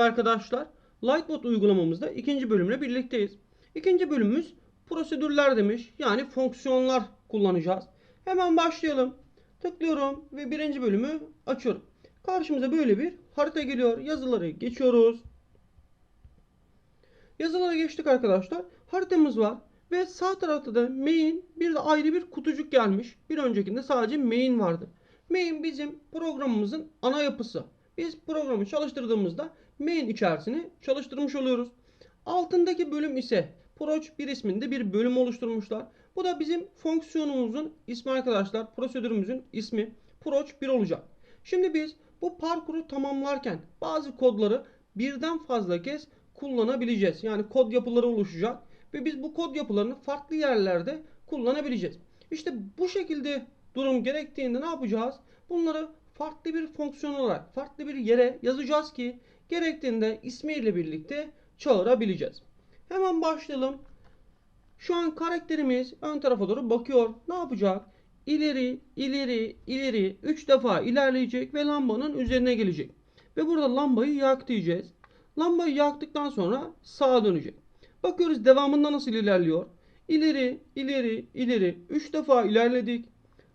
Merhaba arkadaşlar. Lightbot uygulamamızda ikinci bölümle birlikteyiz. İkinci bölümümüz prosedürler demiş. Yani fonksiyonlar kullanacağız. Hemen başlayalım. Tıklıyorum ve birinci bölümü açıyorum. Karşımıza böyle bir harita geliyor. Yazıları geçiyoruz. Yazılara geçtik arkadaşlar. Haritamız var. Ve sağ tarafta da main bir de ayrı bir kutucuk gelmiş. Bir öncekinde sadece main vardı. Main bizim programımızın ana yapısı. Biz programı çalıştırdığımızda main içerisini çalıştırmış oluyoruz. Altındaki bölüm ise Proc 1 isminde bir bölüm oluşturmuşlar. Bu da bizim fonksiyonumuzun ismi arkadaşlar. Prosedürümüzün ismi Proc 1 olacak. Şimdi biz bu parkuru tamamlarken bazı kodları birden fazla kez kullanabileceğiz. Yani kod yapıları oluşacak ve biz bu kod yapılarını farklı yerlerde kullanabileceğiz. İşte bu şekilde durum gerektiğinde ne yapacağız? Bunları farklı bir fonksiyon olarak farklı bir yere yazacağız ki gerektiğinde ismiyle birlikte çağırabileceğiz. Hemen başlayalım. Şu an karakterimiz ön tarafa doğru bakıyor. Ne yapacak? İleri, ileri, ileri 3 defa ilerleyecek ve lambanın üzerine gelecek. Ve burada lambayı yak diyeceğiz. Lambayı yaktıktan sonra sağa dönecek. Bakıyoruz devamında nasıl ilerliyor. İleri, ileri, ileri 3 defa ilerledik.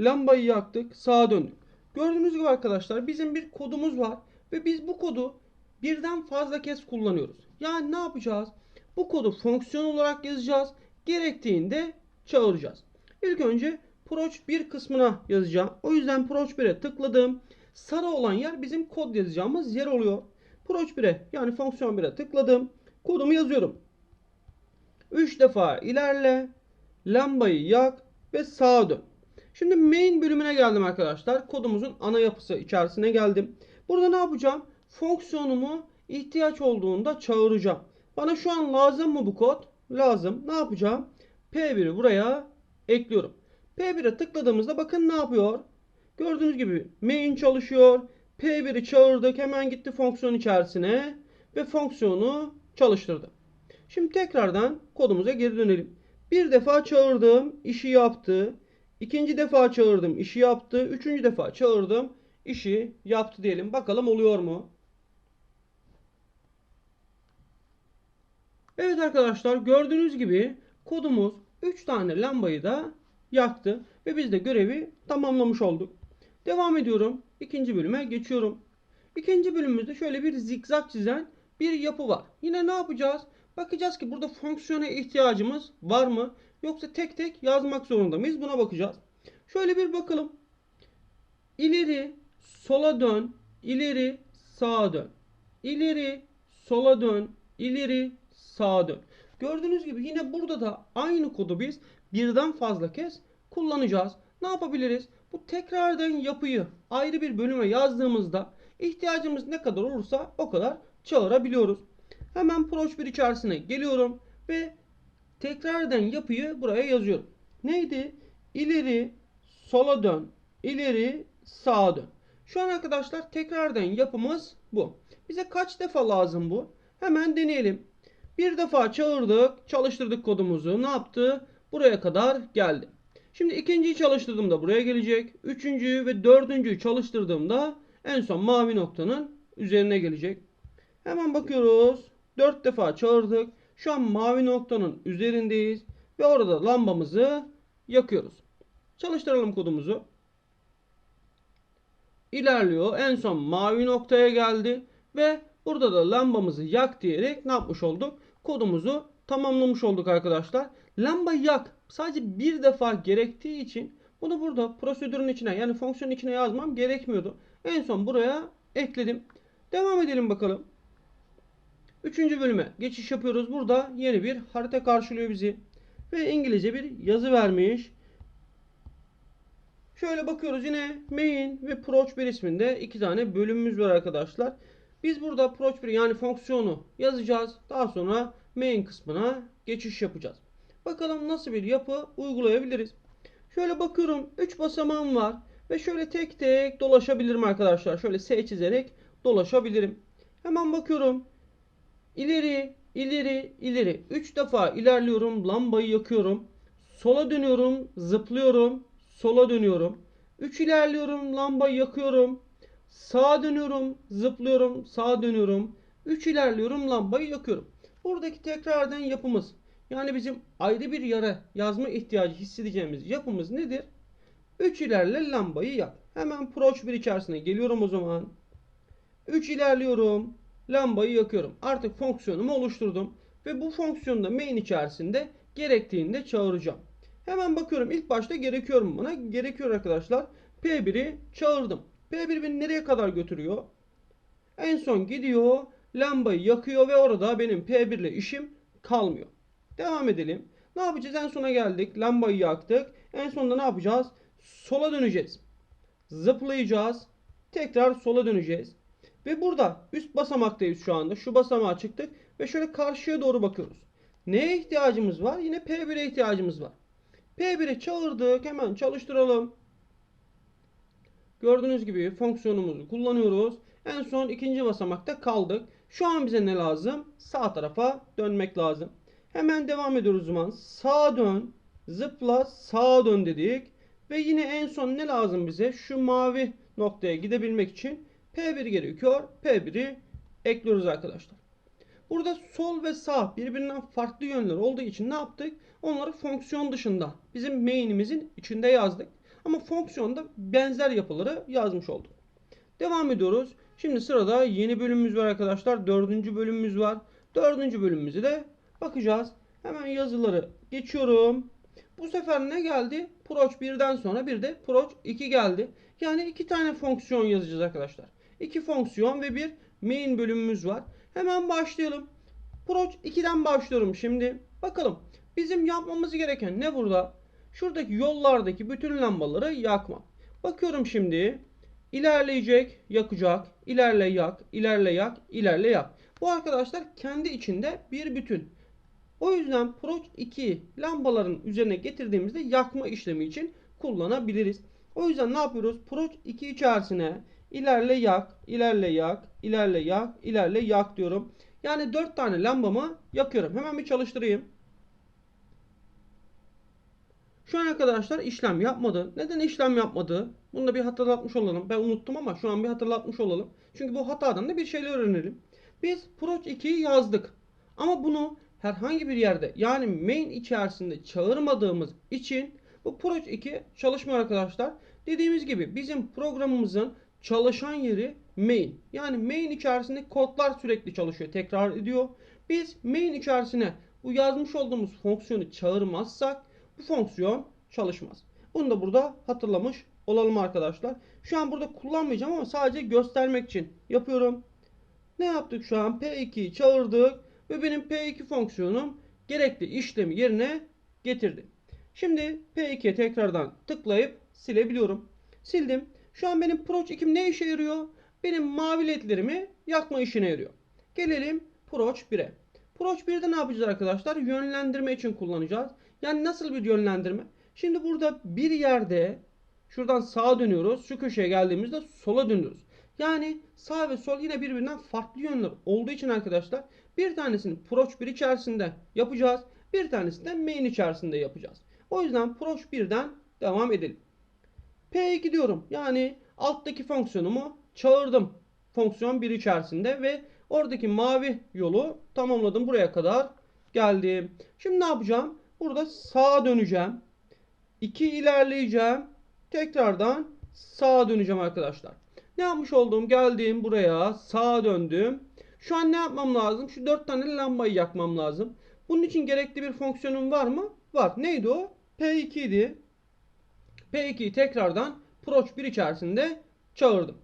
Lambayı yaktık, sağa döndük. Gördüğünüz gibi arkadaşlar bizim bir kodumuz var ve biz bu kodu birden fazla kez kullanıyoruz. Yani ne yapacağız? Bu kodu fonksiyon olarak yazacağız. Gerektiğinde çağıracağız. İlk önce Proc 1 kısmına yazacağım. O yüzden Proc 1'e tıkladım. Sarı olan yer bizim kod yazacağımız yer oluyor. Proc 1'e yani fonksiyon 1'e tıkladım. Kodumu yazıyorum. 3 defa ilerle, lambayı yak ve sağa dön. Şimdi main bölümüne geldim arkadaşlar. Kodumuzun ana yapısı içerisine geldim. Burada ne yapacağım? Fonksiyonumu ihtiyaç olduğunda çağıracağım. Bana şu an lazım mı bu kod? Lazım. Ne yapacağım? P1'i buraya ekliyorum. P1'e tıkladığımızda bakın ne yapıyor? Gördüğünüz gibi main çalışıyor. P1'i çağırdık. Hemen gitti fonksiyon içerisine ve fonksiyonu çalıştırdı. Şimdi tekrardan kodumuza geri dönelim. Bir defa çağırdım, işi yaptı. İkinci defa çağırdım, işi yaptı. Üçüncü defa çağırdım, işi yaptı diyelim. Bakalım oluyor mu? Evet arkadaşlar gördüğünüz gibi kodumuz 3 tane lambayı da yaktı. Ve biz de görevi tamamlamış olduk. Devam ediyorum. İkinci bölüme geçiyorum. İkinci bölümümüzde şöyle bir zikzak çizen bir yapı var. Yine ne yapacağız? Bakacağız ki burada fonksiyona ihtiyacımız var mı? Yoksa tek tek yazmak zorunda mıyız? Buna bakacağız. Şöyle bir bakalım. İleri, sola dön, ileri, sağa dön. İleri, sola dön, ileri, sağa dön. Gördüğünüz gibi yine burada da aynı kodu biz birden fazla kez kullanacağız. Ne yapabiliriz? Bu tekrar eden yapıyı ayrı bir bölüme yazdığımızda ihtiyacımız ne kadar olursa o kadar çağırabiliyoruz. Hemen Proç 1 içerisine geliyorum ve tekrar eden yapıyı buraya yazıyorum. Neydi? İleri, sola dön, ileri, sağa dön. Şu an arkadaşlar tekrar eden yapımız bu. Bize kaç defa lazım bu? Hemen deneyelim. Bir defa çağırdık, çalıştırdık kodumuzu. Ne yaptı? Buraya kadar geldi. Şimdi ikinciyi çalıştırdığımda buraya gelecek. Üçüncüyü ve dördüncüyü çalıştırdığımda en son mavi noktanın üzerine gelecek. Hemen bakıyoruz. Dört defa çağırdık. Şu an mavi noktanın üzerindeyiz. Ve orada lambamızı yakıyoruz. Çalıştıralım kodumuzu. İlerliyor. En son mavi noktaya geldi. Ve burada da lambamızı yak diyerek ne yapmış olduk? Kodumuzu tamamlamış olduk arkadaşlar. Lamba yak sadece bir defa gerektiği için bunu burada prosedürün içine yani fonksiyonun içine yazmam gerekmiyordu. En son buraya ekledim. Devam edelim bakalım. Üçüncü bölüme geçiş yapıyoruz. Burada yeni bir harita karşılıyor bizi. Ve İngilizce bir yazı vermiş. Şöyle bakıyoruz yine main ve proc 1 isminde iki tane bölümümüz var arkadaşlar. Biz burada proc 1 yani fonksiyonu yazacağız. Daha sonra main kısmına geçiş yapacağız. Bakalım nasıl bir yapı uygulayabiliriz. Şöyle bakıyorum 3 basamağım var. Ve şöyle tek tek dolaşabilirim arkadaşlar. Şöyle S çizerek dolaşabilirim. Hemen bakıyorum. İleri, ileri, ileri. 3 defa ilerliyorum. Lambayı yakıyorum. Sola dönüyorum. Zıplıyorum. Sola dönüyorum. 3 ilerliyorum. Lambayı yakıyorum. Sağa dönüyorum. Zıplıyorum. Sağa dönüyorum. 3 ilerliyorum lambayı yakıyorum. Buradaki tekrar eden yapımız yani bizim ayrı bir yara yazma ihtiyacı hissedeceğimiz yapımız nedir? 3 ilerle lambayı yak. Hemen Proç 1 içerisine geliyorum o zaman. 3 ilerliyorum. Lambayı yakıyorum. Artık fonksiyonumu oluşturdum. Ve bu fonksiyonu da main içerisinde gerektiğinde çağıracağım. Hemen bakıyorum ilk başta gerekiyor mu buna? Gerekiyor arkadaşlar. P1'i çağırdım. P1 beni nereye kadar götürüyor? En son gidiyor, lambayı yakıyor ve orada benim P1 ile işim kalmıyor. Devam edelim. Ne yapacağız? En sona geldik. Lambayı yaktık. En sonunda ne yapacağız? Sola döneceğiz. Zıplayacağız. Tekrar sola döneceğiz. Ve burada üst basamaktayız şu anda. Şu basamağa çıktık ve şöyle karşıya doğru bakıyoruz. Neye ihtiyacımız var? Yine P1'e ihtiyacımız var. P1'i çağırdık. Hemen çalıştıralım. Gördüğünüz gibi fonksiyonumuzu kullanıyoruz. En son ikinci basamakta kaldık. Şu an bize ne lazım? Sağ tarafa dönmek lazım. Hemen devam ediyoruz zaman. Sağa dön, zıpla, sağa dön dedik. Ve yine en son ne lazım bize? Şu mavi noktaya gidebilmek için P1 gerekiyor. P1'i ekliyoruz arkadaşlar. Burada sol ve sağ birbirinden farklı yönler olduğu için ne yaptık? Onları fonksiyon dışında bizim main'imizin içinde yazdık. Ama fonksiyonda benzer yapıları yazmış olduk. Devam ediyoruz. Şimdi sırada yeni bölümümüz var arkadaşlar. Dördüncü bölümümüz var. Dördüncü bölümümüzü de bakacağız. Hemen yazıları geçiyorum. Bu sefer ne geldi? Proç 1'den sonra bir de Proç 2 geldi. Yani iki tane fonksiyon yazacağız arkadaşlar. İki fonksiyon ve bir main bölümümüz var. Hemen başlayalım. Proç 2'den başlıyorum şimdi. Bakalım bizim yapmamız gereken ne burada? Şuradaki yollardaki bütün lambaları yakmak. Bakıyorum şimdi. İlerleyecek, yakacak, ilerle yak, ilerle yak, ilerle yak. Bu arkadaşlar kendi içinde bir bütün. O yüzden Proç 2 lambaların üzerine getirdiğimizde yakma işlemi için kullanabiliriz. O yüzden ne yapıyoruz? Proç 2 içerisine ilerle yak, ilerle yak, ilerle yak, ilerle yak diyorum. Yani 4 tane lambamı yakıyorum. Hemen bir çalıştırayım. Şu an arkadaşlar işlem yapmadı. Neden işlem yapmadı? Bunu da bir hatırlatmış olalım. Ben unuttum ama şu an bir hatırlatmış olalım. Çünkü bu hatadan da bir şeyler öğrenelim. Biz Proç 2'yi yazdık. Ama bunu herhangi bir yerde yani main içerisinde çağırmadığımız için bu Proç 2 çalışmıyor arkadaşlar. Dediğimiz gibi bizim programımızın çalışan yeri main. Yani main içerisinde kodlar sürekli çalışıyor, tekrar ediyor. Biz main içerisine bu yazmış olduğumuz fonksiyonu çağırmazsak bu fonksiyon çalışmaz. Bunu da burada hatırlamış olalım arkadaşlar. Şu an burada kullanmayacağım ama sadece göstermek için yapıyorum. Ne yaptık şu an? P2'yi çağırdık ve benim P2 fonksiyonum gerekli işlemi yerine getirdi. Şimdi P2'ye tekrardan tıklayıp silebiliyorum. Sildim. Şu an benim Proç 2'm ne işe yarıyor? Benim mavi ledlerimi yakma işine yarıyor. Gelelim Proç 1'e. Proç 1'de ne yapacağız arkadaşlar? Yönlendirme için kullanacağız. Yani nasıl bir yönlendirme? Şimdi burada bir yerde şuradan sağa dönüyoruz. Şu köşeye geldiğimizde sola dönüyoruz. Yani sağ ve sol yine birbirinden farklı yönler olduğu için arkadaşlar bir tanesini Proç 1 içerisinde yapacağız. Bir tanesini de main içerisinde yapacağız. O yüzden Proç 1'den devam edelim. P2 diyorum. Yani alttaki fonksiyonumu çağırdım. Fonksiyon 1 içerisinde ve oradaki mavi yolu tamamladım. Buraya kadar geldim. Şimdi ne yapacağım? Burada sağa döneceğim. 2 ilerleyeceğim. Tekrardan sağa döneceğim arkadaşlar. Ne yapmış oldum? Geldim buraya. Sağa döndüm. Şu an ne yapmam lazım? Şu 4 tane lambayı yakmam lazım. Bunun için gerekli bir fonksiyonum var mı? Var. Neydi o? P2 idi. P2'yi tekrardan Proç 1 içerisinde çağırdım.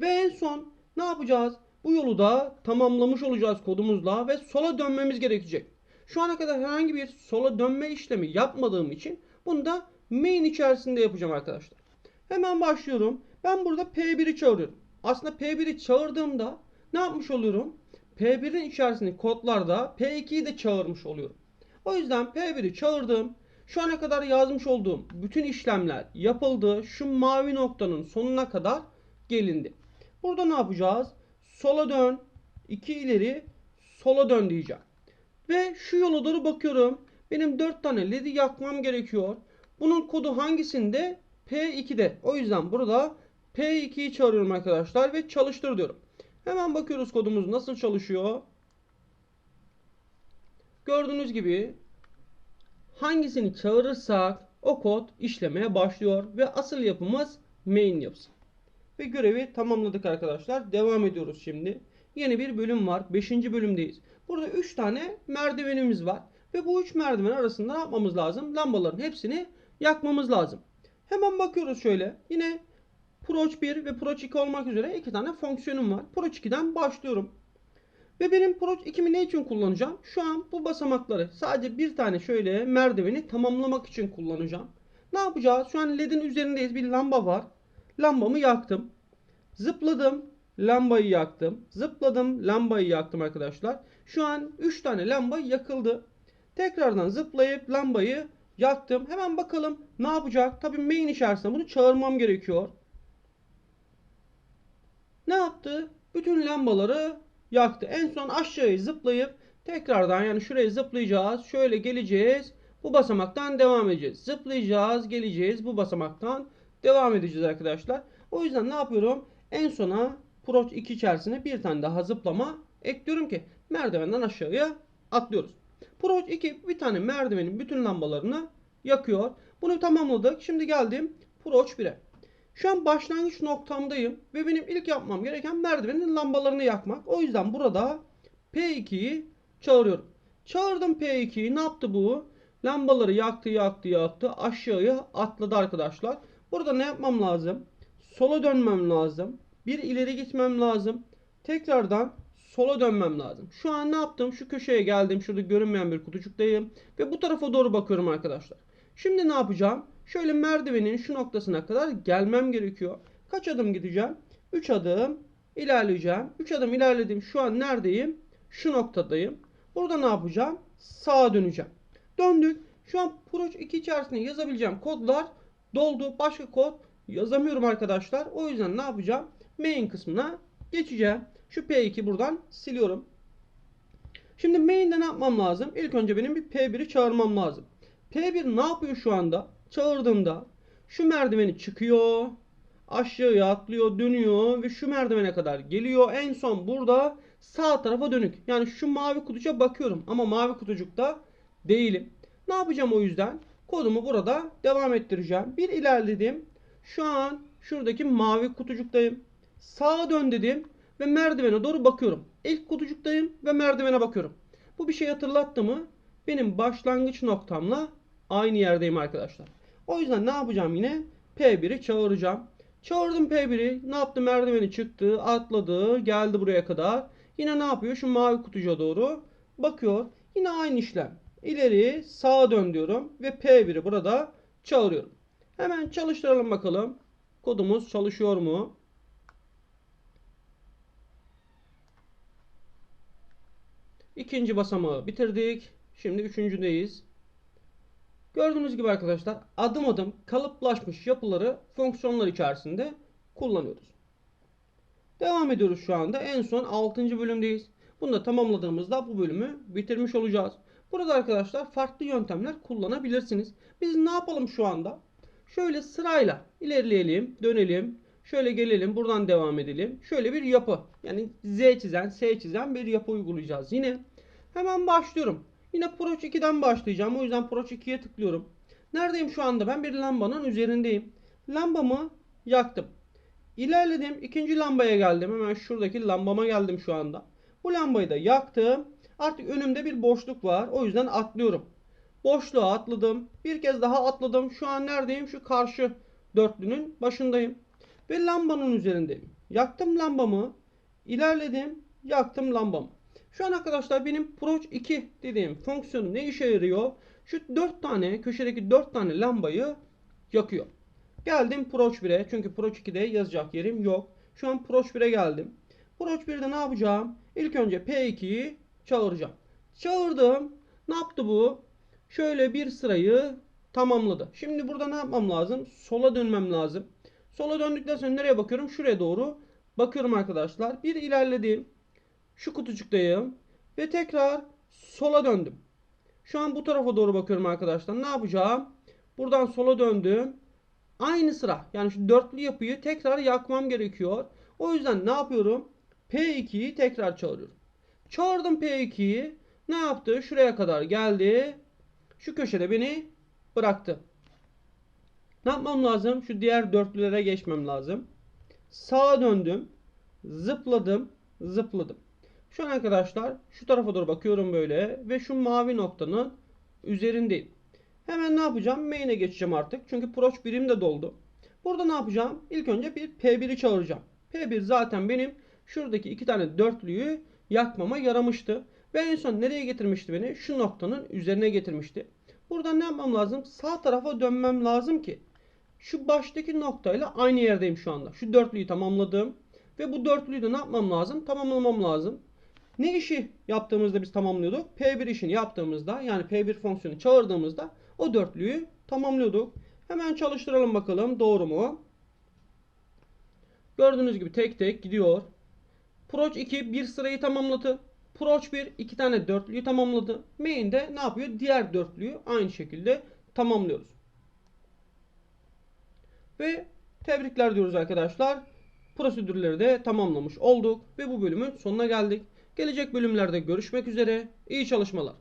Ve en son ne yapacağız? Bu yolu da tamamlamış olacağız kodumuzla ve sola dönmemiz gerekecek. Şu ana kadar herhangi bir sola dönme işlemi yapmadığım için bunu da main içerisinde yapacağım arkadaşlar. Hemen başlıyorum. Ben burada P1'i çağırıyorum. Aslında P1'i çağırdığımda ne yapmış oluyorum? P1'in içerisindeki kodlarda P2'yi de çağırmış oluyorum. O yüzden P1'i çağırdım. Şu ana kadar yazmış olduğum bütün işlemler yapıldı. Şu mavi noktanın sonuna kadar gelindi. Burada ne yapacağız? Sola dön. 2 ileri sola dön diyeceğim. Ve şu yola doğru bakıyorum. Benim 4 tane led'i yakmam gerekiyor. Bunun kodu hangisinde? P2'de. O yüzden burada P2'yi çağırıyorum arkadaşlar ve çalıştır diyorum. Hemen bakıyoruz kodumuz nasıl çalışıyor. Gördüğünüz gibi hangisini çağırırsak o kod işlemeye başlıyor ve asıl yapımız main yapısı. Ve görevi tamamladık arkadaşlar. Devam ediyoruz şimdi. Yeni bir bölüm var. 5. bölümdeyiz. Burada 3 tane merdivenimiz var. Ve bu 3 merdiven arasında ne yapmamız lazım? Lambaların hepsini yakmamız lazım. Hemen bakıyoruz şöyle. Yine Proç 1 ve Proç 2 olmak üzere iki tane fonksiyonum var. Proç 2'den başlıyorum. Ve benim Proç 2'mi ne için kullanacağım? Şu an bu basamakları sadece bir tane şöyle merdiveni tamamlamak için kullanacağım. Ne yapacağız? Şu an ledin üzerindeyiz. Bir lamba var. Lambamı yaktım. Zıpladım. Lambayı yaktım. Zıpladım. Lambayı yaktım arkadaşlar. Şu an 3 tane lamba yakıldı. Tekrardan zıplayıp lambayı yaktım. Hemen bakalım ne yapacak? Tabii main içerisinde bunu çağırmam gerekiyor. Ne yaptı? Bütün lambaları yaktı. En son aşağıya zıplayıp tekrardan yani şuraya zıplayacağız. Şöyle geleceğiz. Bu basamaktan devam edeceğiz. Zıplayacağız, geleceğiz. Bu basamaktan devam edeceğiz arkadaşlar. O yüzden ne yapıyorum? En sona Proç 2 içerisine bir tane daha zıplama ekliyorum ki merdivenden aşağıya atlıyoruz. Proç 2 bir tane merdivenin bütün lambalarını yakıyor. Bunu tamamladık. Şimdi geldim Proç 1'e. Şu an başlangıç noktamdayım ve benim ilk yapmam gereken merdivenin lambalarını yakmak. O yüzden burada P2'yi çağırıyorum. Çağırdım P2'yi. Ne yaptı bu? Lambaları yaktı, yaktı, yaktı. Aşağıya atladı arkadaşlar. Burada ne yapmam lazım? Sola dönmem lazım. Bir ileri gitmem lazım. Tekrardan sola dönmem lazım. Şu an ne yaptım? Şu köşeye geldim. Şurada görünmeyen bir kutucuktayım. Ve bu tarafa doğru bakıyorum arkadaşlar. Şimdi ne yapacağım? Şöyle merdivenin şu noktasına kadar gelmem gerekiyor. Kaç adım gideceğim? 3 adım ilerleyeceğim. 3 adım ilerledim. Şu an neredeyim? Şu noktadayım. Burada ne yapacağım? Sağa döneceğim. Döndük. Şu an Proç 2 içerisinde yazabileceğim kodlar doldu. Başka kod yazamıyorum arkadaşlar. O yüzden ne yapacağım? Main kısmına geçeceğim. Şu P2 buradan siliyorum. Şimdi main'de ne yapmam lazım? İlk önce benim bir P1'i çağırmam lazım. P1 ne yapıyor şu anda? Çağırdığımda şu merdiveni çıkıyor. Aşağıya atlıyor, dönüyor ve şu merdivene kadar geliyor. En son burada sağ tarafa dönük. Yani şu mavi kutucuğa bakıyorum ama mavi kutucukta değilim. Ne yapacağım o yüzden? Kodumu burada devam ettireceğim. Bir ilerledim. Şu an şuradaki mavi kutucuktayım. Sağa dön dedim ve merdivene doğru bakıyorum. İlk kutucuktayım ve merdivene bakıyorum. Bu bir şey hatırlattı mı? Benim başlangıç noktamla aynı yerdeyim arkadaşlar. O yüzden ne yapacağım yine? P1'i çağıracağım. Çağırdım P1'i. Ne yaptı? Merdiveni çıktı, atladı, geldi buraya kadar. Yine ne yapıyor? Şu mavi kutucuğa doğru bakıyor. Yine aynı işlem. İleri sağa dön diyorum ve P1'i burada çağırıyorum. Hemen çalıştıralım bakalım. Kodumuz çalışıyor mu? İkinci basamağı bitirdik. Şimdi üçüncüdeyiz. Gördüğünüz gibi arkadaşlar adım adım kalıplaşmış yapıları fonksiyonlar içerisinde kullanıyoruz. Devam ediyoruz şu anda. En son 6. bölümdeyiz. Bunu da tamamladığımızda bu bölümü bitirmiş olacağız. Burada arkadaşlar farklı yöntemler kullanabilirsiniz. Biz ne yapalım şu anda? Şöyle sırayla ilerleyelim, dönelim. Şöyle gelelim, buradan devam edelim. Şöyle bir yapı. Yani Z çizen, S çizen bir yapı uygulayacağız yine. Hemen başlıyorum. Yine Proç 2'den başlayacağım. O yüzden Proç 2'ye tıklıyorum. Neredeyim şu anda? Ben bir lambanın üzerindeyim. Lambamı yaktım. İlerledim. ikinci lambaya geldim. Hemen şuradaki lambama geldim şu anda. Bu lambayı da yaktım. Artık önümde bir boşluk var. O yüzden atlıyorum. Boşluğa atladım. Bir kez daha atladım. Şu an neredeyim? Şu karşı dörtlünün başındayım. Ve lambanın üzerindeyim. Yaktım lambamı. İlerledim. Yaktım lambamı. Şu an arkadaşlar benim Proç 2 dediğim fonksiyonu ne işe yarıyor? Şu 4 tane köşedeki 4 tane lambayı yakıyor. Geldim Proç 1'e. Çünkü Proç 2'de yazacak yerim yok. Şu an Proç 1'e geldim. Proç 1'de ne yapacağım? İlk önce P2'yi çağıracağım. Çağırdım. Ne yaptı bu? Şöyle bir sırayı tamamladı. Şimdi burada ne yapmam lazım? Sola dönmem lazım. Sola döndükten sonra nereye bakıyorum? Şuraya doğru bakıyorum arkadaşlar. Bir ilerledim. Şu kutucuktayım. Ve tekrar sola döndüm. Şu an bu tarafa doğru bakıyorum arkadaşlar. Ne yapacağım? Buradan sola döndüm. Aynı sıra. Yani şu dörtlü yapıyı tekrar yakmam gerekiyor. O yüzden ne yapıyorum? P2'yi tekrar çağırıyorum. Çağırdım P2'yi. Ne yaptı? Şuraya kadar geldi. Şu köşede beni bıraktı. Ne yapmam lazım? Şu diğer dörtlülere geçmem lazım. Sağa döndüm. Zıpladım. Zıpladım. Şu an arkadaşlar şu tarafa doğru bakıyorum böyle ve şu mavi noktanın üzerindeyim. Hemen ne yapacağım? Main'e geçeceğim artık. Çünkü proç birim de doldu. Burada ne yapacağım? İlk önce bir P1'i çağıracağım. P1 zaten benim şuradaki iki tane dörtlüyü yakmama yaramıştı. Ve en son nereye getirmişti beni? Şu noktanın üzerine getirmişti. Burada ne yapmam lazım? Sağ tarafa dönmem lazım ki şu baştaki noktayla aynı yerdeyim şu anda. Şu dörtlüyü tamamladım. Ve bu dörtlüyü de ne yapmam lazım? Tamamlamam lazım. Ne işi yaptığımızda biz tamamlıyorduk? P1 işini yaptığımızda yani P1 fonksiyonu çağırdığımızda o dörtlüyü tamamlıyorduk. Hemen çalıştıralım bakalım doğru mu? Gördüğünüz gibi tek tek gidiyor. Proç 2 bir sırayı tamamladı. Proç 1 iki tane dörtlüyü tamamladı. Main de ne yapıyor? Diğer dörtlüyü aynı şekilde tamamlıyoruz. Ve tebrikler diyoruz arkadaşlar. Prosedürleri de tamamlamış olduk ve bu bölümün sonuna geldik. Gelecek bölümlerde görüşmek üzere. İyi çalışmalar.